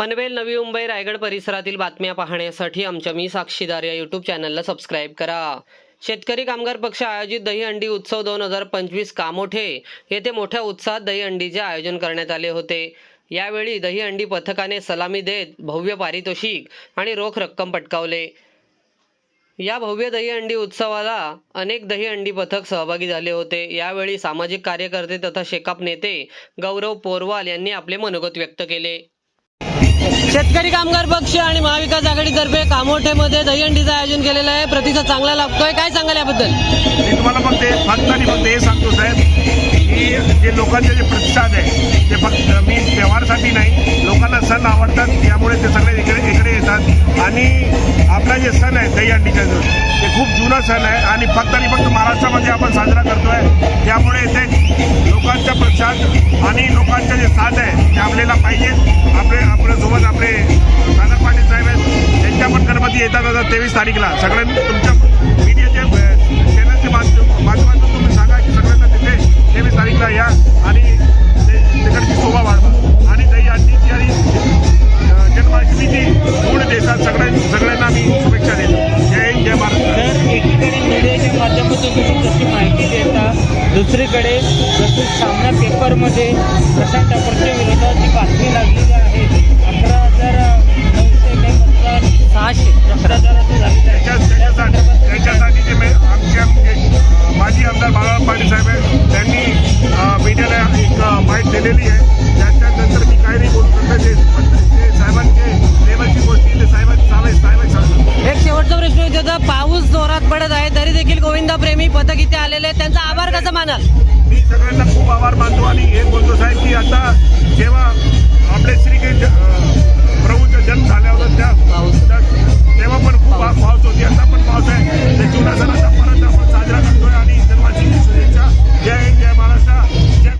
पनवेल नवी मुंबई रायगड परिसरातील बातम्या पाहण्यासाठी आमच्या मी साक्षीदार या यूट्यूब चॅनलला सबस्क्राईब करा. शेतकरी कामगार पक्ष आयोजित दहीहंडी उत्सव दोन हजार पंचवीस कामोठे येथे मोठ्या उत्साहात दहीहंडीचे आयोजन करण्यात आले होते. यावेळी दहीहंडी पथकाने सलामी देत भव्य पारितोषिक आणि रोख रक्कम पटकावले. या भव्य दहीहंडी उत्सवाला अनेक दहीहंडी पथक सहभागी झाले होते. यावेळी सामाजिक कार्यकर्ते तथा शेकाप नेते गौरव पोरवाल यांनी आपले मनोगत व्यक्त केले. शेतकरी कामगार पक्ष आणि महाविकास आघाडीतर्फे कामोठेमध्ये दहीहंडीचं आयोजन केलेलं आहे. प्रतिसाद चांगला लाभतोय. काय सांगाल याबद्दल? मी तुम्हाला फक्त फक्त आणि फक्त हे सांगतो साहेब की जे लोकांचे जे प्रतिसाद आहे ते फक्त मी व्यवहारसाठी नाही लोकांना सण आवडतात त्यामुळे ते सगळे इकडे इकडे येतात. आणि आपला जे सण आहे दहीहंडीचा जो ते खूप जुना सण आहे. आणि फक्त आणि फक्त महाराष्ट्रामध्ये आपण साजरा करतोय. त्यामुळे ते लोकांचा प्रतिसाद आणि लोकांचा जे साथ आहे ते आपल्याला पाहिजे. आपले आपल्यासोबत आपले सागर पाटील साहेब आहेत. त्यांच्या पण गणपती येतात आता तेवीस तारीखला. सगळ्यांनी तुमच्या मीडियाच्या चॅनलच्या माध्यम माध्यमातून तुम्ही सांगा की सगळ्यांना तिथे तेवीस तारीखला या आणि तिकडची शोभा वाढवा. आणि दही अंडीची आणि अं, जन्माष्टमीची पूर्ण देशात सगळ्या सगळ्यांना मी शुभेच्छा देतो. जय जय महाराष्ट्र तर एकीकडे मीडियाच्या माध्यमातून तुम्ही कशी माहिती दुसरीकडे जशी सामना पेपरमध्ये प्रशांत ठाकूरच्या विरोधात जी बातमी लागलेली आहे अकरा हजार नऊशे काही मतदार सहाशे भ्रष्टाचाराचं झालेलं आहे त्याच्या- त्याच्यासाठी त्याच्यासाठी जे मे- आमचे आमचे अं, माजी आमदार बाळाराम पाटील साहेब आहेत त्यांनी मीडियाला एक माहिती दिलेली आहे. त्याच्यानंतर मी काही नाही बोलू शकतो ते ते साहेबांचे लेवलची गोष्टी ते साहेबांची साहेब साहेब सांगतात एक शेवटचा प्रश्न विचारतो. पाऊस जोरात पडत आहे देखील गोविंदा प्रेमी पथक इथे आलेले आहेत. त्यांचा आभार कसा मानाल मी सगळ्यांना खूप आभार मानतो आणि हे बोलतो साहेब की आता जेव्हा